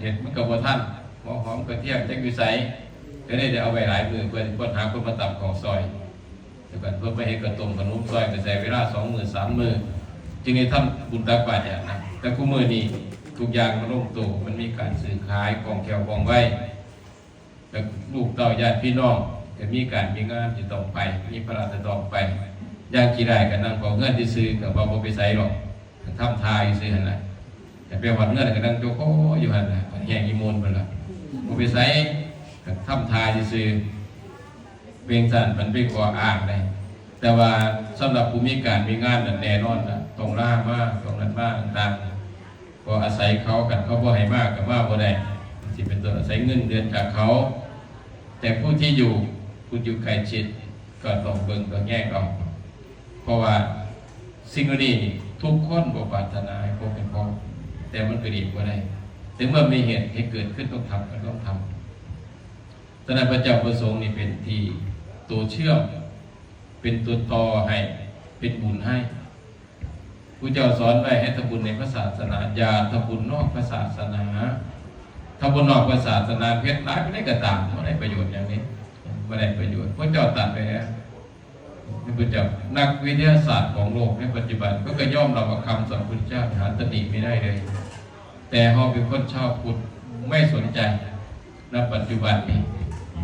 เห็ดมันก็บ่ท่านหอมหอมกระเทียมจักอยู่ใสก็ได้เอาไว้หลายมือเพื่อคนหาคนมาตับของซอยแต่กันเพื่อไปเห็ดกระตรงขนมซอยก็ใช้เวลาสองมือสามมือจึงได้ทำบุญตักบาตรอย่างนั้นแต่คู่มือนี้ทุกอย่างมันลงตัวมันมีการซื้อขายกองแก้วกองไว้แล้วลูกเต่าญาติพี่น้องก็มีการมีงานที่ต้องไป มีพระราชต้องไปย่างกี่ได้กันนั่งขอเงินที่ซื้อกับบ่ไปใส่หรอกทำทายซื้อหันละ แต่ไปวัดเงินก็นั่งโจโกอยู่หันนะแห่งอีโมนไปละผมไปใส่ทำทายซื้อเวียงสันมันไปก่ออ้างได้แต่ว่าสำหรับภูมิการมีงานนั่นแน่นอนนะตรงล่ามากตรงนั้นมากต่างๆก็อาศัยเขากันเขาบ่ให้มากกับมากบ่ได้ที่เป็นตัวอาศัยเงินเดือนจากเขา แต่ผู้ที่อยู่ผู้อยู่ใกล้ชิดก็ต้องเบิ่งต้องแยกออก เพราะว่าสิ่งเหล่านี้ทุกคนบ่ปรารถนาให้พบเป็นพ่อ แต่มันก็ดีกว่าได้ถึงเมื่อมีเหตุให้เกิดขึ้นต้องทำก็ต้องทำตนนั้นพระเจ้าประสงค์นี่เป็นที่ตัวเชื่อม เป็นตัวต่อให้ เป็นบุญให้ผู้เจ้าสอนไว้ให้ทำบุญในพระศาสนาอย่าทำบุญนอกพระศาสนาทำบุญนอกพระศาสนาเพชรร้ายไม่ได้กระตามไม่ได้ประโยชน์อย่างนี้ไม่ได้ประโยชน์พระเจ้าตัดไปแล้ว นี่พระจ้านักวิทยาศาสตร์ของโลกในปัจจุบัน ก็ก็ย่อมรับว่าคำสอนพระเจ้าหาตติไม่ได้เลย แต่เขาเป็นคนชาวพุทธไม่สนใจณปัจจุบันนี้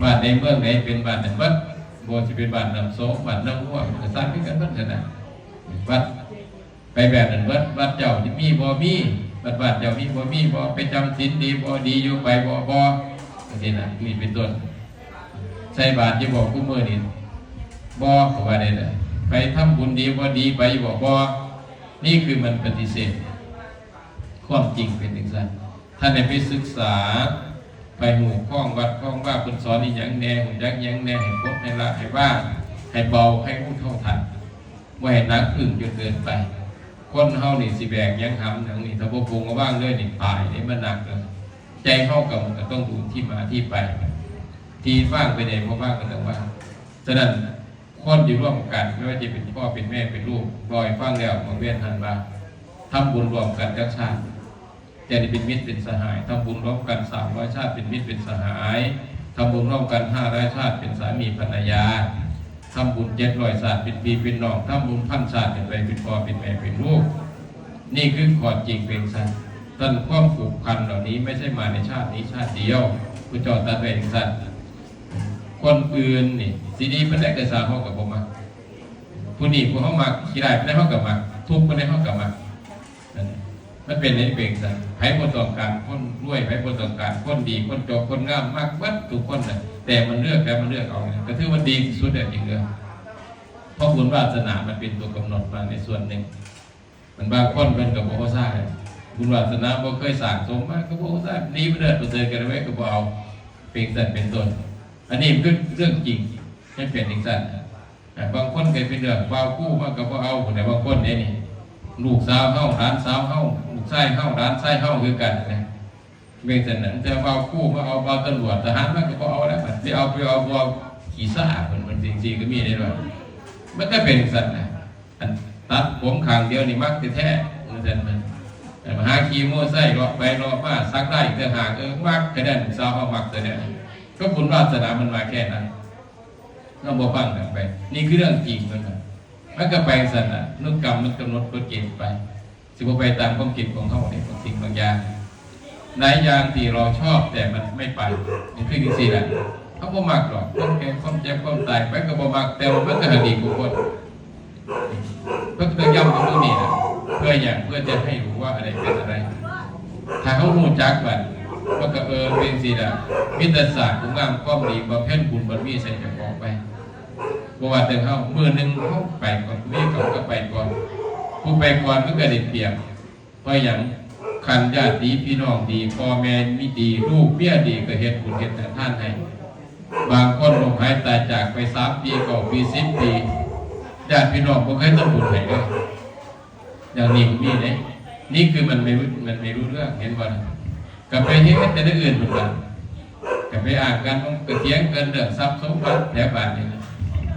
บ้านในเมืองไหนเป็นบ้านนั้นวัดโบจะเป็นบ้านน้ำโสบ้านน้ำหัวก็สร้างขึ้นกันวัดขนาดวัดไปแบบนั้นวัดวัดเจ้าที่มีบ่มีวัดบ้านเจ้ามีบ่มีบ่ไปจำศีลดีบ่ดีอยู่ไปบ่บ่นี่นะนี่เป็นต้นใส่บาตรที่บอกคู่มือนี่ บ่ก็ว่าได้เลยไปทำบุญดีบ่ดีไปบ่บ่นี่คือมันปฏิเสธ ความจริงเป็นอย่างนั้นท่านได้ไปศึกษา ไปหมู่ข้องวัดข้องว่าคุณสอนนี่ยังแน่หุ่นยักยังแน่ให้พดให้ละให้ว่าให้เบาให้รู้เท่าทันว่าให้นักอึ่งจนเกินไป คนเฮานี่สิแบกยังหำอย่างนี้ถ้าพวกพงก็ว่างเลยนี่ตายนี่มันหนักเลยใจเฮากับมันก็ต้องดูที่มาที่ไป ที่ว่างไปไหนเพราะว่างกันแต่ว่าฉะนั้น คนอยู่ร่วมกันไม่ว่าจะเป็นพ่อเป็นแม่เป็นลูกบอยฟังแล้วมองเวียนหันมาทำบุญรวมกันกับชาติจะได้เป็นมิตรเป็นสหายทำบุญร่วมกันสามร้อยชาติเป็นมิตรเป็นสหายทำบุญร่วมกันห้าร้อยชาติเป็นสามีภรรยาทำบุญเจ็ดร้อยชาติเป็นพี่เป็นน้องทำบุญพันชาติเป็นไปเป็นพ่อเป็นแม่เป็นลูก นี่คือขอดจริงเป็นสันท่านความผูกพันเหล่านี้ไม่ใช่มาในชาตินี้ชาติเดียวพระเจ้าตรัสไว้อย่างสัน คนอื่นนี่สีดีเป็นได้กระสาห้องกับผมมาผู้นี้ผู้เข้ามาขี้ได้เป็นได้ห้องกับมาทุกข์เป็นได้ห้องกับมามันเป็นในเบงสันไผ่บนต้องการคนรวยไผ่บนต้องการคนดีคนจบคนงามมากวัดทุกคนเลยแต่มันเลือกแล้วมันเลือกเอาเนี่ยก็ถือว่าดีสุดเลยจริงเลยเพราะบุญวาสนามันเป็นตัวกำหนดมาในส่วนหนึ่งมันบางคนเป็นกับโบโซ่าบุญวาสนาบ่เคยสั่งสมมากกับโบซ่านี้ไม่เดินประเสริฐกันไว้กับเอาเป็นสันเป็นต้น อันนี้คือเรื่องจริงไม่เป็นอีกสันบางคนเคยเป็นเรื่องเฝ้ากู้มากกับเอาแต่บางคนเนี่ยนี่ลูกสาวเฮาร้านสาวเฮาลูกชายเฮาร้านชายเฮาคือกันนะเมื่แต่นั้นจะเอาคู่มาเอาเอาตำรวจทหารมันก็บ่เอาแล้วมันไปเอาไปเอาพวขี่ซ่าเพิ่นมันจริงๆก็มีได้ด้วยมันก็เป็นสัตว์นะตัดผมขางเดียวนี่มักแท้ๆมันซั่นมันแต่มาหาขี่มอไซค์รอไปรอมาซักได้อีกต่หากเออมักแค่นั้นสาวเฮามักแต่เนี่ย ก็บุญวาสนามันมาแค่นั้นเราบ่ฟังกันไป นี่คือเรื่องจริงมันนะมันก็ไปสันนะนุกรรมมันกำหนดกฎเกณฑ์ไป สิบไปตามความคิดของเขาในบางสิ่งบางอย่างหลายอย่างที่เราชอบแต่มันไม่ไปนี่คือจริงๆแหละเขาบ่มักหรอกคนแก่คนเจ็บคนตายไปก็บ่มักแต่ว่ามันก็ดีกว่าคนก็ต้องย้ำตรงนี้นะเพื่ออย่างเพื่อจะให้รู้ว่าอะไรเป็นอะไร ถ้าเขารู้จักมัน มันก็เออเป็นสิละมิตรศาสตร์ของงามความดีประเภทบุญบารมีใส่จะบอกไปบว่าแต่เขามือหนึ่งเขาไปก่อนมีเขาก็ไปก่อนผู้ไปก่อนมันก็ได้เปียบเพราะอย่างคันญาติดีพี่น้องดีพ่อแม่มีดีลูกเมียดีก็เฮ็ดบุญเฮ็ดแต่ท่านให้บางคนลงหายตายจากไปสามปีเก่าปีสิบปีญาติพี่น้องบ่เคยทำบุญให้เลยอย่างนี้มีเนี่ยนี่คือมันไม่รู้มันไม่รู้เรื่องเห็นบ่ล่ะ กับไปเฮ็ดแต่เรื่องอื่นหมือนกันกับไปอ่านกันมันก็เถียงกันเรื่องทรัพย์สมบัติแถวบ้านนี่นะ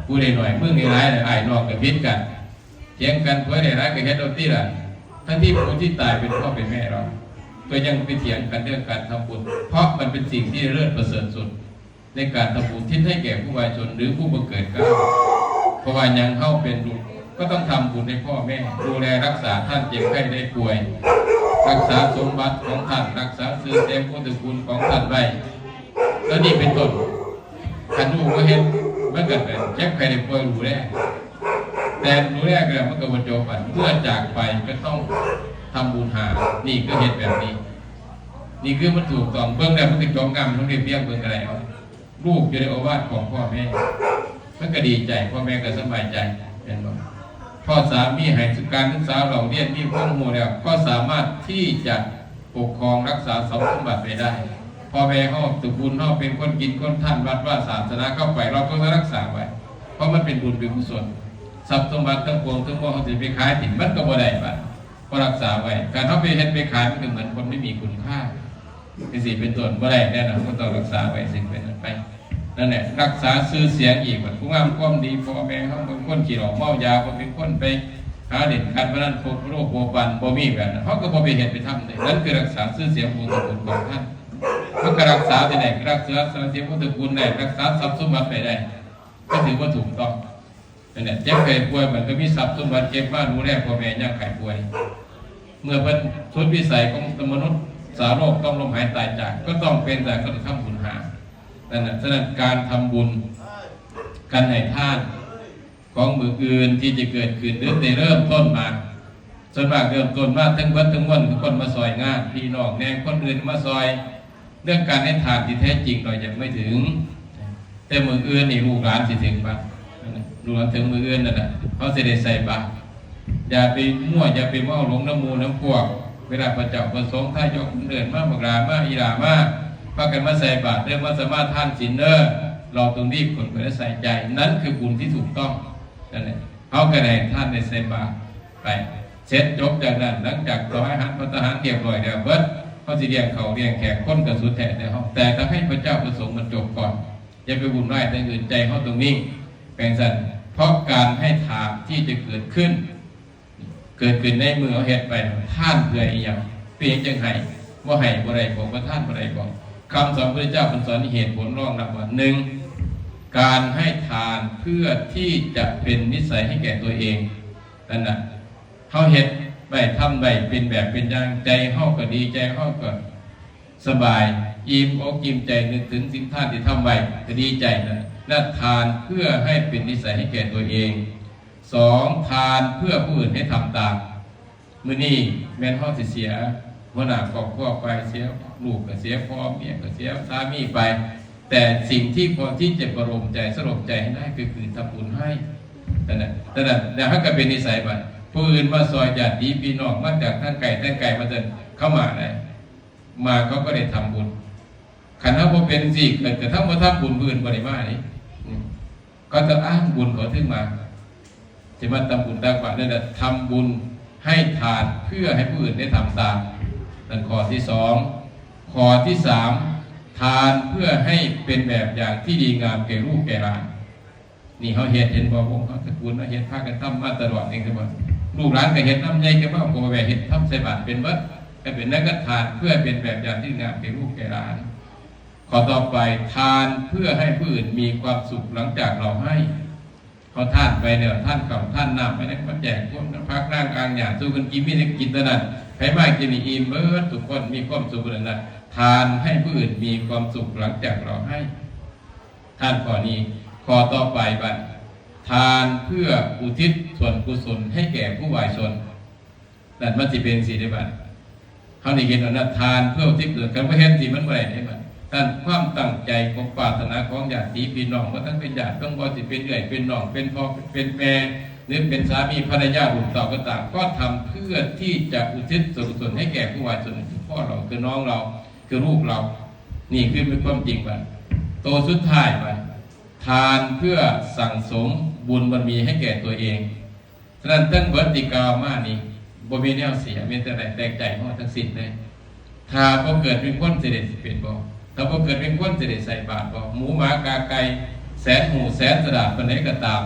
ผู้ใดหน่อยมึงในร้ายเลยไอ้นอกกับพิษกันเถียงกันเพื่อในร้ายกับเฮ็ดเอาที่ละทั้งที่ผู้ที่ตายเป็นพ่อเป็นแม่เราก็ยังไปเถียงกันเรื่องการทำบุญ เพราะมันเป็นสิ่งที่เลิศประเสริฐสุด ในการทำบุญที่ให้แก่ผู้วายชนหรือผู้บังเกิดก้าเพราะว่ายังเข้าเป็นบุตรก็ต้องทำบุญให้พ่อแม่ ดูแลรักษาท่านเจ็บไข้ได้ป่วย รักษาสมบัติของท่านรักษาสื่อเต็มพุทธคุณของท่านไว้แล้วนี่เป็นต้นขันดูก็เห็นเมันเกิดเป็นเจ็บไข้ได้ป่วยรู้แน่แต่รู้แรกเลยมันก็บรรจบกันเมื่อจากไปก็ต้องทำบุญหา นี่ก็เห็นแบบนี้ นี่คือมันถูกต้องเบื้องแรกมันติดจองกรรมต้องเรียบเรียงเบื้องอะไรเอาลูกอยู่ในโอวาทของพ่อแม่มันก็ดีใจพ่อแม่ก็สบายใจเป็นบ่ พ่อสามีให้สุการศึกษาเราเรียนมีความรู้แล้วก็สามารถที่จะปกครองรักษาสมบัติไปได้พ่อแม่เขาตระกูลเขาเป็นคนกินคนท่านวัดว่าศาสนาเข้าไปเราก็รักษาไว้ เพราะมันเป็นบุญเป็นกุศลทรัพย์สมบัติทั้งปวงทั้งมวลเขาจะไปขายถิ่นมันก็บ่ได้บัดก็รักษาไว้ การเขาไปเฮ็ดไปขายมันก็เหมือนคนไม่มีคุณค่าเป็นสิ่เป็นตนบ่ได้แน่นอนก็ต้องรักษาไว้สิ่งเป็นนั้นไป นั่นแหละรักษาชื่อเสียงอีกว่าผู้งามความดีพ่อแม่เขาเป็นคนขี่หลอกเมายาเขาเป็นคนไปหาเด็ดการพนันโคโรคโคปันบ่มีแบบนั้นเขาก็บ่ไปเห็นไปทำเลยนั่นคือรักษาชื่อเสียงบุญกุศลของท่านเขาก็รักษาไปไหนรักษาชื่อเสียงพุทธคุณได้รักษาทรัพย์สมบัติไปได้ก็ถือว่าถูกต้องนั่นแหละเจ็บไข้ป่วยมันก็มีทรัพย์สมบัติเก็บมาดูแลพ่อแม่ย่างไข้ป่วย เมื่อเป็นสุดวิสัยของมนุษย์สาโรคต้องลมหายตายจาก ก็ต้องเป็นแต่ก็ต้องทำบุญหา นั่นนะฉะนั้นการทำบุญการให้ทานของมืออื่นที่จะเกิดขึ้นหรือได้เริ่มต้นมาส่วนมากเริ่มต้นมาทั้งวัดทั้งวันคือคนมาซอยงานพี่น้องแนงคนอื่นมาซอย เรื่องการให้ทานที่แท้จริงเรายังไม่ถึง แต่มืออื่นนี่ลูกหลานสิถึงปะลูกหลานถึงมืออื่นนั่นแหละเขาจะได้ใส่บาตรอย่าไปมั่วอย่าไปเมาหลงน้ำมูน้ำพวก เวลาพระเจ้าประสงค์ถ้ายกเดินมากบักลามากอีหลามาก พากันมาใส่บาตรเรียกว่าสามารถท่านสินเนอร์เราตรงนี้คนไปใส่ใจ นั้นคือบุญที่ถูกต้องนั่นแหละเขากระไดท่านในใส่บาตรไปเสร็จจบจากนั้นหลังจากต่ออาหารพระทหารเรียบร้อยแล้วเบิดเขาจะเรียงเขาเรียงแขกคนกับสุดแท้ในห้องแต่ถ้าให้พระเจ้าประสงค์มันจบก่อนอย่าไปบุญไหว้แต่อื่นใจเขาตรงนี้แปลงสันเพราะการให้ทานที่จะเกิดขึ้น เกิดขึ้นในมือเอาเหตุไปท่านเพื่ออีกอย่างเพียงจังไห้ว่าให้บ่ได้บอกว่าท่านบ่ได้บอก คำสอนพระเจ้าเป็นสอนเหตุผลรองรับว่าหนึ่งการให้ทานเพื่อที่จะเป็นนิสัยให้แก่ตัวเองนั่นนะเขาเห็ดไปทำไปเป็นแบบเป็นอย่างใจเขาก็ดีใจเขาก็สบายอิ่มอกอิ่มใจนึกถึงสิ่งท่านที่ทำไปก็ดีใจนะนั่นทานเพื่อให้เป็นนิสัยให้แก่ตัวเองสองทานเพื่อผู้อื่นให้ทำตามมือนี้แม่นห้องเสียหัวหน้าครอบครัวไปเสีย ลูกก็เสียพ่อเมียก็เสียสามีไป แต่สิ่งที่พอที่จะประโลมใจสลบใจให้ได้คือคือทำบุญให้แต่นั้นแต่นั้นแต่ถ้าก็เป็นนิสัยไปผู้อื่นมาซอยญาติพี่น้องมาจากท่านไก่ท่านไก่มาเดินเข้ามาไหนมาเขาก็ได้ทำบุญขันถ้าพอเป็นสิเกิดแต่ถ้ามาทำบุญผู้อื่นบริมานี่ก็จะอ้างบุญขอถึงมาจะมาทำบุญได้กว่านั่นแหละทำบุญให้ทานเพื่อให้ผู้อื่นได้ทำตามนั่นข้อที่สอง ข้อที่สามทานเพื่อให้เป็นแบบอย่างที่ดีงามแก่ลูกแก่หลาน นี่เขาเห็นเห็นบอกวงเขาตระกูลเขาเห็นพากันทำมาตลอดเองคือว่าลูกหลานก็เห็นน้ำใจกันว่าโมแหวเห็นทำใส่บาตรเป็นวัดก็เป็นนักทานเพื่อเป็นแบบอย่างที่งามแก่ลูกแก่หลาน ขอต่อไปทานเพื่อให้ผู้อื่นมีความสุขหลังจากเราให้เขาท่านไปเนี่ยท่านกับท่านนำไปนะมาแจกพวกพักร่างกลางอย่างสู้กันกินไม่ได้กินเท่านั้น ใครมากกินอิ่มเบิดทุกคนมีความสุขเลยนะทานให้ผู้อื่นมีความสุขหลังจากเราให้ ท่านข้อนี้ข้อต่อไปบัดทานเพื่ออุทิศส่วนกุศลให้แก่ผู้วายชนนั่นมันจะเป็นสีได้บัดเขานี่เห็นว่านะทานเพื่ออุทิศเกิดกันว่าเห็นสีมันบ่ได้ได้บัดท่านความตั้งใจของปรารถนาของญาติพี่น้องว่าทั้งเป็นญาติต้องบ่สิเป็นเอื่อยเป็นน้องเป็นพ่อเป็นแม่ หรือเป็นสามีภรรยาบุตรต่อก็ตามก็ทำเพื่อที่จะอุทิศส่วนกุศลให้แก่ผู้วายชนคือพ่อเราคือน้องเราคือลูกเรา นี่คือเป็นความจริงบัดโตสุดท้ายไปทานเพื่อสั่งสมบุญบารมีให้แก่ตัวเองฉะนั้นตั้งเบิร์ติกาวมานี่บ่มีแนวเสียมีแต่แตกใจของทั้งสิ้นเลยถ้าพอเกิดเป็นคนเสด็จสิเป็นบ่ถ้าพอเกิดเป็นคนเสด็จใส่บาตรบ่หมูหมากาไก่แสนหมูแสนสดาดปานไหนก็ตาม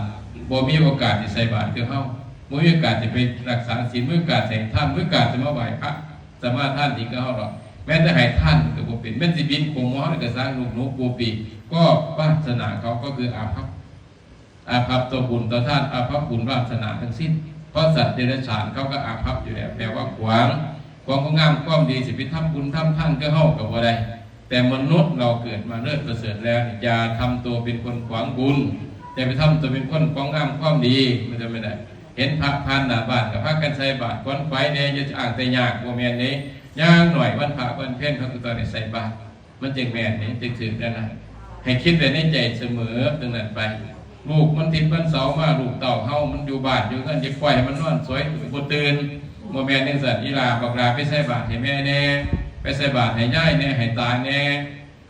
บ่มีโอกาสที่ใส่บาตรคือเฮาบ่มีโอกาสจะไปรักษาศีลบ่มีโอกาสใส่ทานบ่มีโอกาสจะมาไหว้พระสมาท่านที่ก็เฮาหรอกแม้แต่ให้ท่านก็บ่เป็นแม้สิบินคงหมอก็สร้างลูกนูปูปีก็วาสนาเขาก็คืออาภัพอาภัพตัวบุญตัวท่านอาภัพบุญวาสนาทั้งสิ้นเพราะสัตว์เดรัจฉานเขาก็อาภัพอยู่แล้วแปลว่าขวางความงามความดีสิไปทำบุญทำท่านก็เฮากับว่าใดแต่มนุษย์เราเกิดมาเลิศประเสริฐแล้วอย่าทำตัวเป็นคนขวางบุญ อย่าไปทำตัวเป็นคนขวางงามความดีมันจะไม่ได้ เห็นพระพานหนาบานกับพระกันใส่บาตรควนไฟเนี่ยจะอ่างแต่ยากโมเมนต์นี้ย่างหน่อยวันพระวันเพ็ญเขาคือตอนนี้ใส่บาตรมันจึงแม่นนี้จึงถือได้นะให้คิดไว้ในใจเสมอตั้งนั้นไป ลูกมันทิพย์มันเสามาลูกเต่าเฮามันอยู่บ้านอยู่กันจะปล่อยให้มันนอนสวยบ่ตื่นโมแมนจังซั่นอีหลาบอกลาไปใส่บาตรให้แม่แน่ไปใส่บาตรให้ยายแน่ให้ตาแน่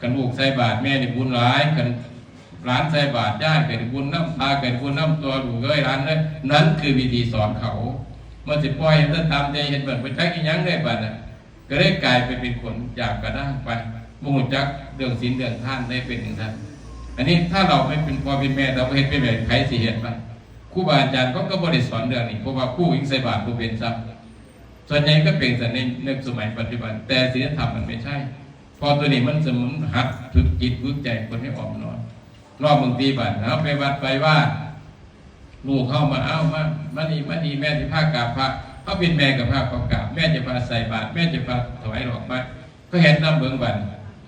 คันลูกใส่บาตรแม่นี่บุญหลายคัน ร้านใส่บาตรยายเกิดบุญน้ำตาเกิดบุญน้ำตัวลูเอ้ยร้านเลยนั้นคือวิธีสอนเขามันสิปล่อยให้มันตามใจเห็นเบิดไปจักอีหยังได้บัดน่ะก็ได้กลายไปเป็นคนอยากกระด้างไปบ่ฮู้จักเรื่องศีลเรื่องท่านได้เป็นอย่างนั้นอันนี้ถ้าเราไม่เป็นพ่อเป็นแม่เราไม่เห็นเป็นแบบใครสิเห็นไปครูบาอาจารย์เขาก็บริสอนเรื่องนี้เพราะว่าครู่อิงใส่บาตรผู้เป็นทรัพย์ส่วนใหญ่ก็เป็นแต่ในในสมัยปัจจุบัน แต่ศีลธรรมมันไม่ใช่ พอตัวนี้มันสมุนหัดฝึกจิตฝึกใจคนให้ออกมานอน รอบบางทีบัดนะไปวัดไปว่าลูกเข้ามาเอ้ามามานี่มานี่แม่จะพากราบพระเขาเป็นแม่กับพระก็กราบแม่จะพาใส่บาตรแม่จะพาถวายดอกไม้ก็เห็นน้ำเบิ้งบัน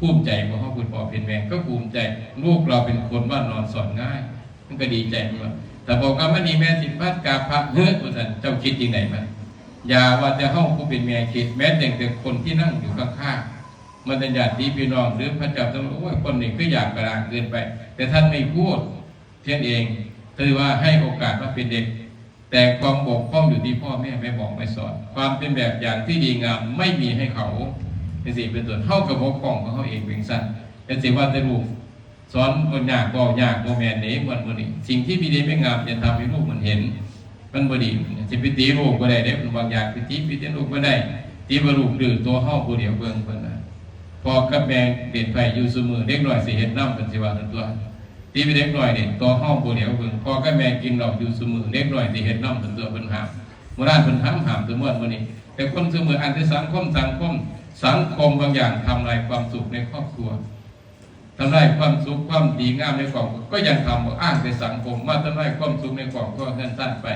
ภูมิใจว่าเขาคุณพ่อเป็นแม่ก็ภูมิใจ ลูกเราเป็นคนว่านอนสอนง่าย มันก็ดีใจมากแต่บอกว่ามันนี่แม่สิพัดกาพระเฮ้ยคุณสันเจ้าคิดยังไงมันอย่าว่าจะห้องผู้เป็นแม่คิด แม้แต่แต่คนที่นั่งอยู่ข้างๆ มันจะญาติพี่น้องหรือพระเจ้าตำรวจโอ้ยคนนี้ก็อยากกระดางเกินไป แต่ท่านไม่พูดเพียงเองคือว่าให้โอกาสว่าเป็นเด็ก แต่ความบกพร่องอยู่ที่พ่อแม่ไม่บอกไม่สอน ความเป็นแบบอย่างที่ดีงามไม่มีให้เขาเป็นสิ่งเป็นส่วเท่ากับบกพร่องของเขาเองเป็นสั้นเป็นสิ่งว่าจะลูกสอนคนยากบอกยากโมแมนนี้เหมือนมันนี่สิ่งที่มีดีไม่งามจะทำให้ลูกมันเห็น มันบดีจะไปตีลูกก็ได้เด้มันบางอย่างไปตีไปตีลูกก็ได้ตีบลูกดื้อตัวห้องผู้เดียวเบิ่งเพิ่นนะ พอกับแมงเปลี่ยนไปอยู่เสมอเด็กหน่อยสิเห็นน้ำเป็นสิว่าตัวตีไปเด็กหน่อยเนี่ยตัวห้องผู้เดียวเบิ่งพอกับแมงกินเหล้าอยู่เสมอเด็กหน่อยสิเห็นน้ำเป็นตัวเป็นหามโบราณเป็นห้ามหามตัวม้วนมันนี่แต่คนเสมออันที่สังคมสังคมสังคมบางอย่างทำลายความสุขในครอบครัวทำลายความสุขความดีงามในครอบครัวก็ยังทำอ้างในสังคมมาทำลายความสุขในครอบครัวสั้นๆไป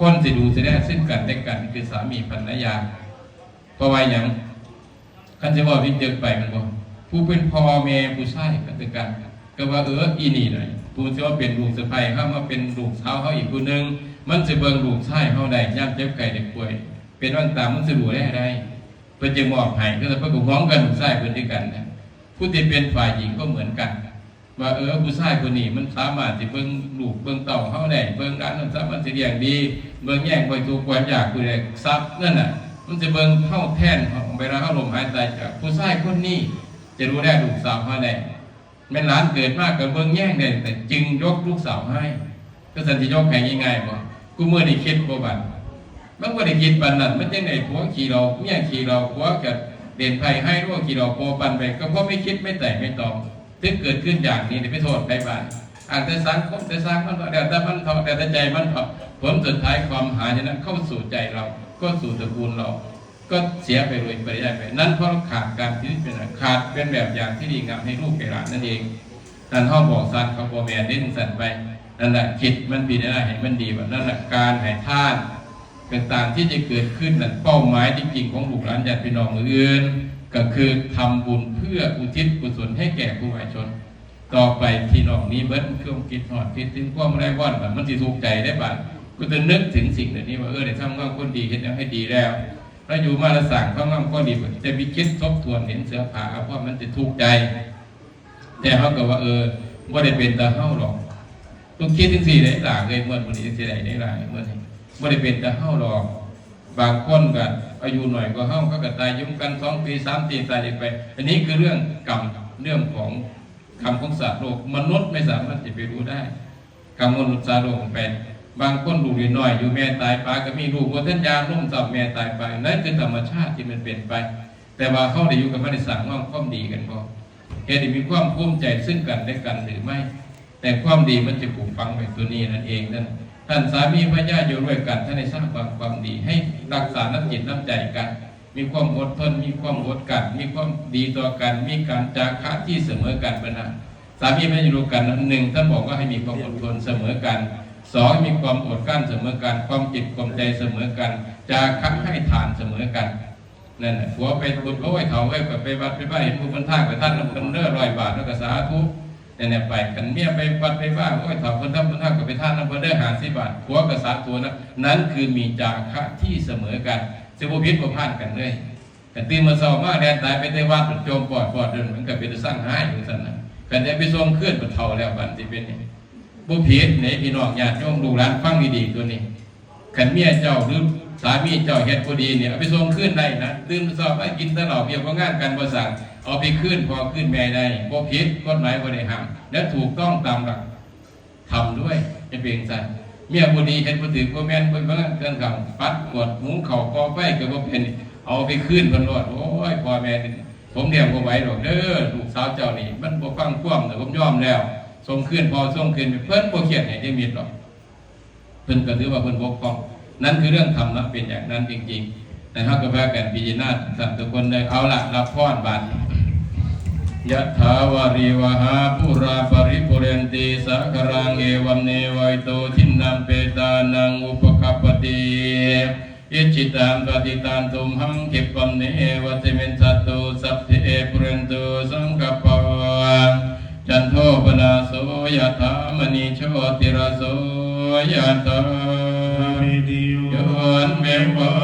คนสิดูสิได้ซึ่งกันและกันคือสามีภรรยาเพราะว่าอย่าง คันจะว่าวิเจอไปมันบอกผู้เป็นพ่อแม่ผู้ชายกันเป็นกันก็ว่าเอออีนี่หน่อยผู้ที่ว่าเป็นลูกสะใภ้เขามาเป็นลูกสาวเขาอีกคนนึงมันจะเบิ่งลูกชายเขาได้ย่ำเจ็บไก่เด็กป่วย เป็นว่างตามมันจะรู้ได้ได้เพื่อจะมอบให้ก็จะเพื่อพ้องกันผู้ชายคนด้วยกันนะผู้ที่เป็นฝ่ายหญิงก็เหมือนกันว่าเออผู้ชายคนนี้มันสามารถที่เบิ่งลูกเบิ่งเต่าเขาได้เบิ่งร้านนั้นสามารถที่เลี้ยงดี เบิ่งแย่งไปถูกความอยากผู้ใดทรัพย์นั่นน่ะ มันจะเบิ่งเข้าแท่นของเวลาเข้าลมหายใจจากผู้ชายคนนี้จะรู้ได้ลูกสาวเขาได้แม่นหลานเกิดมากกับเบิ่งแย่งได้แต่จึงยกลูกสาวให้ ก็สันติยกให้ง่ายๆบ่กูเมื่อได้คิดบ่บัดมันบ่ได้คิดปันนั้นมันจังไดผัวขี่เราเมียขี่เราผัวกับเด่นไผให้ร่วขี่เราโปปันไปก็เพราะไม่คิดไม่แต่ไม่ตองถึงเกิดขึ้นอย่างนี้นี่ไปโทษใครบ้างอาจจะสังคมจะสร้างมันแต่แต่มันเถาะแต่แต่ใจมันเถาะผลสุดท้ายความหายนั้นเข้าสู่ใจเรา ก็สู่ตระกูลเรา ก็เสียไปโดยไปริยายไป นั่นเพราะขาดการที่เป็นขาดเป็นแบบอย่างที่ดีงามให้ลูกให้หลานนั่นเองนั่นเขาบอกสันเขาบอกแม่เด่นสันไปนั่นแหละคิดมันปีได้เห็นมันดีแบบนั่นแหละการให้ท่านต่างๆที่จะเกิดขึ้นนั้นเป้าหมายจริงๆของลูกหลานญาติพี่น้องอื่นก็คือทำบุญเพื่ออุทิศกุศลให้แก่ผู้วายชน ต่อไปที่น้อกนี้เบิ้ลเครื่องคิดหอดคิดถึงความไรว่อนแบบมันจะถูกใจได้บ้าง ก็จะนึกถึงสิ่งเหล่านี้ว่าเออได้ทำงานคนดีเห็นแล้วให้ดีแล้วแล้วอยู่มาละสั่งข้างงานก็ดีจะมีคิดทบทวนเห็นเสื้อผ้าเพราะมันจะถูกใจ แต่เขาก็ว่าเออว่าได้เป็นตาเฮ้าหรอกต้องคิดถึงสี่ได้หลากเลยเมื่อวันนี้สี่ได้ได้หลากเมื่อนี้ไม่ได้เป็นต่เฮ้าหรอก บางคนก็อายุหน่อยก็เฮ้าเขาก็ตายยุ่งกันสองปีสามปีตายไป อันนี้คือเรื่องกรรมเรื่องของคำของสัตว์โลกมนุษย์ไม่สามารถจะไปรู้ได้คำมมนุษย์สาโลกเป็น บางคนลูกน้อยอยู่แม่ตายไปก็มีลูกวัฒนยาลุ่มสับแม่ตายไปนั่นคือธรรมชาติที่มันเป็นไป แต่ว่าเขาได้อยู่กับไม่ได้สั่งว่าความดีกันก็เหตุมีความภูมิใจซึ่งกันและกันหรือไม่ แต่ความดีมันจะปลูกฝังไว้ตัวนี้นั่นเองนั่นท่านสามีพระญาอยู่ด้วยกันท่านได้สร้างความความดี ให้รักษาน้ำจิตน้ำใจกัน มีความอดทน มีความอดกัน มีความดีต่อกัน มีการจาคะที่เสมอกันเป็นะสามีไม่รู้กันนหนึ่งท่านบอกว่าให้มีความอดทนเสมอกัน สองมีความอดกลั้นเสมอกัน ความจิตความใจเสมอกันจาคะให้ทานเสมอกันนั่นแหละผัวไปบุญเขาไว้เขาไว้ไปวัดไปบ้านเห็นผู้คนท่าไปท่านน้ำคนเด้อร้อยบาทแล้วก็สาธุเนี่ยเนี่ยไปกันเมียไปวัดไปบ้านโอ้ยถอคนทำคนท่าก็ไปท่านน้ำคนเด้อหาสิบบาทผัวกับสาธุนะนั้นคือมีจาคะที่เสมอกันจะบุพิษบุพานกันเลยกันตื่นมาเศร้ามากแดนตายไปในวัดจมปอดปอดเดินเหมันก็เป็นสร้างหายอยู่สั่นนะกันจะไปส่งเคลื่อนปัดเท่าแล้วบันสิเป็นนี่ บุผิดในพี่น้องญาติโยมลูกหลานฟังดีๆตัวนี้กันเมียเจ้าหรือสามีเจ้าเฮ็ดพอดีเนี่ยเอาไปส่งขึ้นได้นะตื่มาเศร้าไปกินตลอดเพียงเพราะงานกันบ่สั่งเอาไปขึ้นพอขึ้นแม่ได้บ่ผิดกฎหมายบ่ได้ห้ามและถูกต้องตามหลักทำด้วยจะเป็นสั่นเมียบ่ดีเฮ็ดบ่ถือบ่แม่นบ่ว่าเกินคำปัดกวดหุงข้าวก่อไฟก็บ่เป็นเอาไปขึ้นเพิ่นรอดโอ้ยพ่อแม่ผมเลี้ยงบ่ไหวหรอกเด้อลูกสาวเจ้านี่มันบ่ฟังความแต่ผมยอมแล้ว ส่งขึ้นพอส่งขึ้นเพิ่นบ่เครียดให้ได้มิดหรอกเพิ่นก็ถือว่าเพิ่นบกพร่อง นั่นคือเรื่องธรรมะเป็นอย่างนั้นจริงๆแต่ถ้าก็แพ้กันพิจารณาสัตว์ทุกคนได้เอาละรับพรบาตรยะถาวาริวหาปุราปริปุเรนติสักรังเอวัมเนวัยโตทินนามเปตานังอุปกัปปติอิจิตังปฏิตันตุมหังคิปปัมเนวัตเมนสัตตุสัพเพปุเรนตุสังก จันโทปนาโสยถามณีโชติระโสยถา Amen. โยนเมวะ